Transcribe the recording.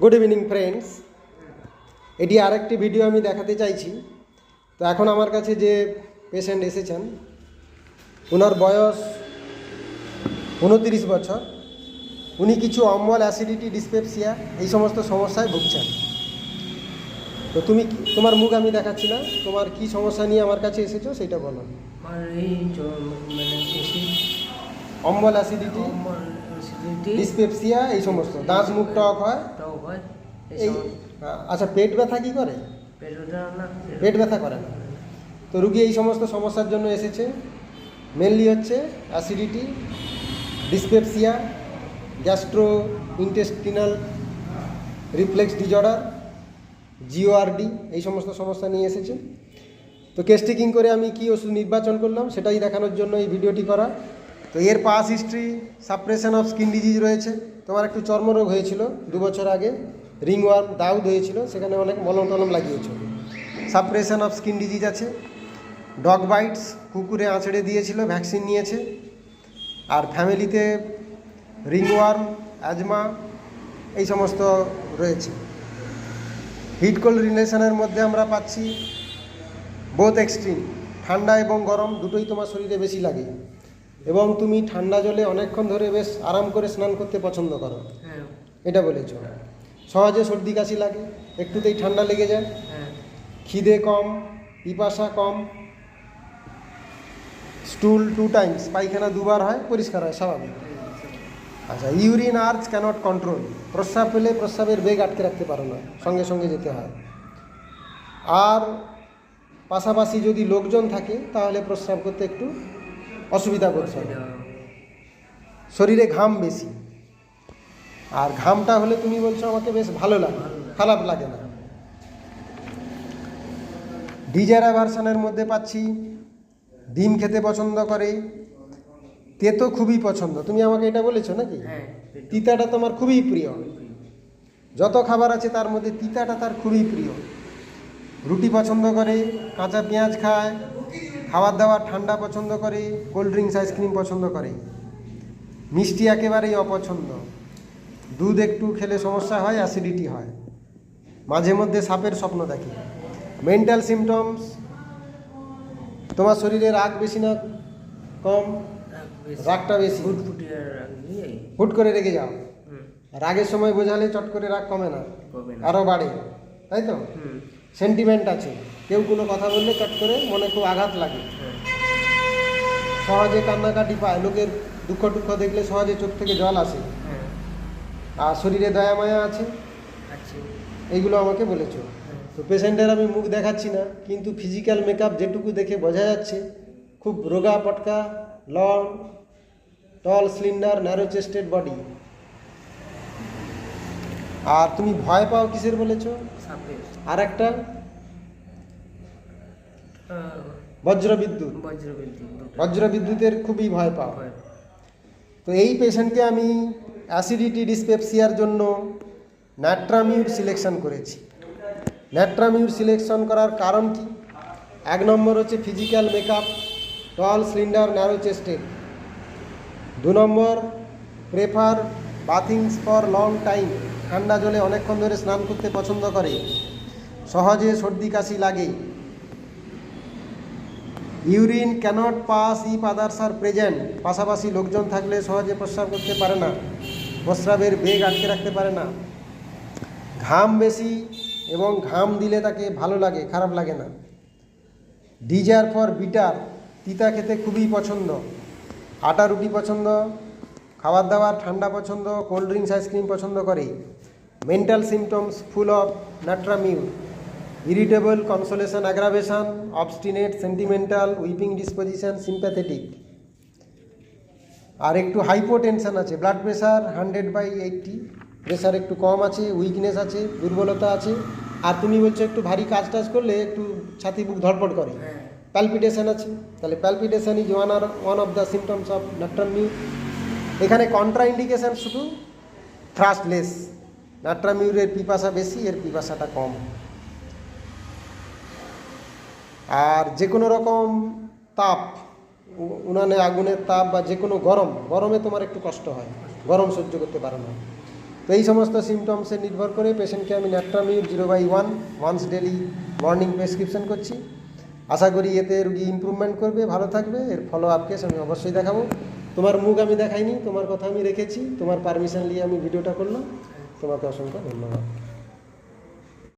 Good evening friends এটি আরেকটি video আমি দেখাতে চাইছি। তো এখন আমার কাছে যে পেশেন্ট এসেছেন ওনার বয়স উনতিরিশ বছর। উনি কিছু অম্বল অ্যাসিডিটি ডিসপেপসিয়া এই সমস্ত সমস্যায় ভুগছেন। তো তুমি তোমার মুখ আমি দেখাচ্ছি না। তোমার কি সমস্যা নিয়ে আমার কাছে এসেছ সেটা বলো। মানে অম্বল অ্যাসিডিটি ডিসপেপসিয়া এই সমস্ত। দাঁত মুখ টক হয়। টক হয় এই আচ্ছা পেট ব্যথা কি করে? পেট ব্যথা করে না। তো রুগী এই সমস্ত সমস্যার জন্য এসেছে। মেনলি হচ্ছে acidity dyspepsia gastro intestinal reflux disorder GORD এই সমস্ত সমস্যা নিয়ে এসেছে। তো কেস টেকিং করে আমি কি ওষুধ নির্বাচন করলাম সেটাই দেখানোর জন্য এই ভিডিওটি করা। তো এর past history suppression of skin disease রয়েছে। তোমার একটু চর্মরোগ হয়েছিল দু বছর আগে রিংওয়ার্ম দাউদ হয়েছিল, সেখানে অনেক মলম টলম লাগিয়েছো। সাপ্রেশন অফ স্কিন ডিজিজ আছে। ডগ বাইটস কুকুরে আঁচড়ে দিয়েছিল ভ্যাকসিন নিয়েছে। আর ফ্যামিলিতে রিংওয়ার্ম অ্যাজমা এই সমস্ত রয়েছে। হিট কোল্ড রিলেশনের মধ্যে আমরা পাচ্ছি বোথ এক্সট্রিম ঠান্ডা এবং গরম, দুটোই তোমার শরীরে বেশি লাগে। এবং তুমি ঠান্ডা জলে অনেকক্ষণ ধরে বেশ আরাম করে স্নান করতে পছন্দ করো। হ্যাঁ। এটা বলেছ। সহজে সর্দি কাশি লাগে একটুতেই ঠান্ডা লেগে যায়। হ্যাঁ। খিদে কম পিপাসা কম। স্টুল টু টাইমস পায়খানা দুবার হয় পরিষ্কার হয় স্বাভাবিক। আচ্ছা ইউরিন আর্চ ক্যানট কন্ট্রোল প্রস্রাব পেলে প্রস্রাবের বেগ আটকে রাখতে পারো না সঙ্গে সঙ্গে যেতে হয়। আর পাশাপাশি যদি লোকজন থাকে তাহলে প্রস্রাব করতে একটু অসুবিধা করছে। শরীরে ঘাম বেশি। আর ঘামটা হলে তুমি বলছো আমাকে বেশ ভালো লাগে খারাপ লাগে না। ডিজারা ভার্সানের মধ্যে পাচ্ছি ডিম খেতে পছন্দ করে তেতো খুবই পছন্দ। তুমি আমাকে এটা বলেছ নাকি? হ্যাঁ তিতাটা তোমার খুবই প্রিয়। যত খাবার আছে তার মধ্যে তিতাটা তার খুবই প্রিয়। রুটি পছন্দ করে কাঁচা পেঁয়াজ খায় খাবার দাবার ঠান্ডা পছন্দ করে কোল্ড ড্রিঙ্কস আইসক্রিম পছন্দ করে। মিষ্টি একেবারেই অপছন্দ। দুধ একটু খেলে সমস্যা হয় অ্যাসিডিটি হয়। মাঝে মধ্যে সাপের স্বপ্ন দেখে। মেন্টাল সিমটমস তোমার শরীরে রাগ বেশি না কম? রাগটা বেশি। হুট করে রেগে যাও। রাগের সময় বোঝালে চট করে রাগ কমে না। আরও বাড়ে। তাই তো? সেন্টিমেন্ট আছে। কেউ কোনো কথা বললে চট করে মনে খুব আঘাত লাগে। সহজে কান্নাকাটি পায় লোকের দুঃখ টুক্ষ দেখলে সহজে চোখ থেকে জল আসে। হ্যাঁ। আর শরীরে দয়া মায়া আছে। আছে। এইগুলো আমাকে বলেছ। হ্যাঁ। তো পেশেন্টের আমি মুখ দেখাচ্ছি না কিন্তু ফিজিক্যাল মেকআপ যেটুকু দেখে বোঝা যাচ্ছে খুব রোগা পটকা long tall slender narrow chested body আর তুমি ভয় পাও কিসের বলেছ? আর একটা? আহ, বজ্রবিদ্যুৎ। বজ্রবিদ্যুৎ। দুটো বজ্রবিদ্যুতের খুবই ভয় পাও। তো এই পেশেন্টকে আমি অ্যাসিডিটি ডিসপেপসিয়ার জন্য ন্যাট্রামিউর সিলেকশন করেছি। ন্যাট্রামিউর সিলেকশন করার কারণ কি? এক নম্বর হচ্ছে physical makeup tall slender narrow chested দু নম্বর prefer bathings for long time ঠান্ডা জলে অনেকক্ষণ ধরে স্নান করতে পছন্দ করে। সহজে সর্দি কাশি লাগে। Urine cannot pass if others are present. পাশাপাশি লোকজন থাকলে সহজে প্রস্রাব করতে পারে না। প্রস্রাবের বেগ আটকে রাখতে পারে না। ঘাম বেশি এবং ঘাম দিলে তাকে ভালো লাগে, খারাপ লাগে না। ডিজার ফর বিটার, তিতা খেতে খুবই পছন্দ। আটা রুটি পছন্দ খাবার দাবার ঠান্ডা পছন্দ কোল্ড ড্রিঙ্কস আইসক্রিম পছন্দ করে। Mental symptoms full of natrum mur irritable consolation aggravation obstinate sentimental weeping disposition sympathetic আর একটু হাইপোটেনশন আছে blood pressure hundred by eighty pressure একটু কম আছে উইকনেস আছে দুর্বলতা আছে। আর তুমি বলছো একটু ভারী কাজ টাজ করলে একটু ছাতি বুক ধড়পড় করে। প্যালপিটেশন আছে তাহলে palpitation is one R one of the symptoms of natrum mur এখানে কন্ট্রা ইন্ডিকেশন শুধু থ্রাস্টলেস নাট্রামিউরের পিপাসা বেশি, এর পিপাসাটা কম। আর যে কোনো রকম তাপ, উনানে আগুনের তাপ বা যে কোনো গরম, গরমে তোমার একটু কষ্ট হয়, গরম সহ্য করতে পারো না। তো এই সমস্ত সিমটমসে নির্ভর করে পেশেন্টকে আমি natrum mur zero by one once daily morning prescription করছি। আশা করি এতে রুগী ইমপ্রুভমেন্ট করবে, ভালো থাকবে, এর ফলো আপ কেস আমি অবশ্যই দেখাবো। তোমার মুখ আমি দেখাইনি, তোমার কথা আমি রেখেছি, তোমার পারমিশন নিয়ে আমি ভিডিওটা করলাম। তোমাকে অসংখ্য ধন্যবাদ।